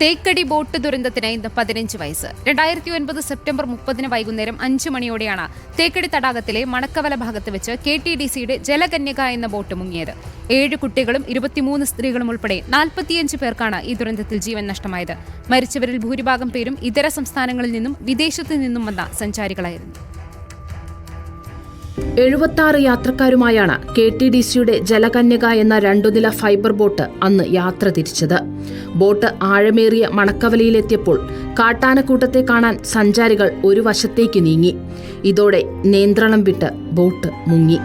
Thekkady boat ദുരന്തത്തിന് ഇന്ന് പതിനഞ്ച് വയസ്സ്. രണ്ടായിരത്തി ഒൻപത് സെപ്റ്റംബർ മുപ്പതിന് വൈകുന്നേരം അഞ്ച് മണിയോടെയാണ് തേക്കടി തടാകത്തിലെ മണക്കവല ഭാഗത്ത് വെച്ച് കെ ടി ഡി സിയുടെ ജലകന്യക എന്ന ബോട്ട് മുങ്ങിയത്. ഏഴ് കുട്ടികളും ഇരുപത്തിമൂന്ന് സ്ത്രീകളും ഉൾപ്പെടെ നാൽപ്പത്തിയഞ്ച് പേർക്കാണ് ഈ ദുരന്തത്തിൽ ജീവൻ നഷ്ടമായത്. മരിച്ചവരിൽ ഭൂരിഭാഗം പേരും ഇതര സംസ്ഥാനങ്ങളിൽ നിന്നും വിദേശത്തു നിന്നും വന്ന സഞ്ചാരികളായിരുന്നു. എഴുപത്തി യാത്രക്കാരുമായാണ് കെ ടി ഡി സിയുടെ ജലകന്യക എന്ന രണ്ടുനില ഫൈബർ ബോട്ട് അന്ന് യാത്ര തിരിച്ചത്. ബോട്ട് ആഴമേറിയ മണക്കവലയിലെത്തിയപ്പോൾ കാട്ടാനക്കൂട്ടത്തെ കാണാൻ സഞ്ചാരികൾ ഒരു വശത്തേക്ക് നീങ്ങി. ഇതോടെ നിയന്ത്രണം വിട്ട് ബോട്ട് മുങ്ങി.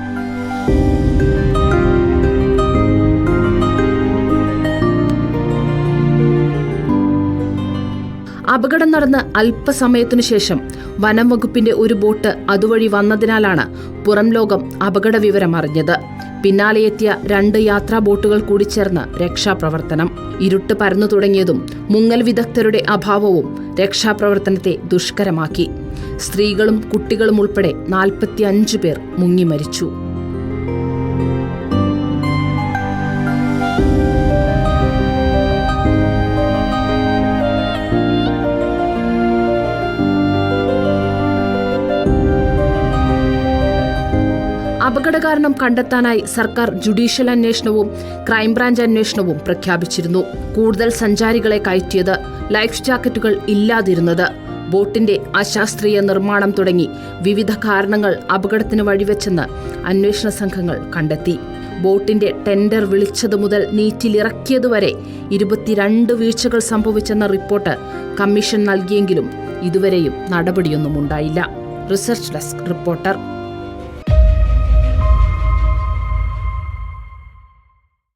അപകടം നടന്ന് അല്പസമയത്തിനു ശേഷം വനം വകുപ്പിന്റെ ഒരു ബോട്ട് അതുവഴി വന്നതിനാലാണ് പുറം ലോകം അപകട വിവരം അറിഞ്ഞത്. പിന്നാലെ എത്തിയ രണ്ട് യാത്രാ ബോട്ടുകൾ കൂടി ചേർന്ന് രക്ഷാപ്രവർത്തനം. ഇരുട്ട് പരന്നു തുടങ്ങിയതും മുങ്ങൽ വിദഗ്ധരുടെ അഭാവവും രക്ഷാപ്രവർത്തനത്തെ ദുഷ്കരമാക്കി. സ്ത്രീകളും കുട്ടികളും ഉൾപ്പെടെ നാൽപ്പത്തിയഞ്ച് പേർ മുങ്ങി മരിച്ചു. അപകട കാരണം കണ്ടെത്താനായി സർക്കാർ ജുഡീഷ്യൽ അന്വേഷണവും ക്രൈംബ്രാഞ്ച് അന്വേഷണവും പ്രഖ്യാപിച്ചിരുന്നു. കൂടുതൽ സഞ്ചാരികളെ കയറ്റിയത് ലൈഫ് ജാക്കറ്റുകൾ ഇല്ലാതിരുന്നത്. ബോട്ടിന്റെ അശാസ്ത്രീയ നിർമ്മാണം തുടങ്ങി വിവിധ കാരണങ്ങൾ അപകടത്തിന് വഴിവെച്ചെന്ന് അന്വേഷണ സംഘങ്ങൾ കണ്ടെത്തി. ബോട്ടിന്റെ ടെൻഡർ വിളിച്ചതു മുതൽ നീറ്റിലിറക്കിയതുവരെ ഇരുപത്തിരണ്ട് വീഴ്ചകൾ സംഭവിച്ചെന്ന റിപ്പോർട്ട് കമ്മീഷൻ നൽകിയെങ്കിലും ഇതുവരെയും നടപടിയൊന്നും ഉണ്ടായില്ല. Research desk reporter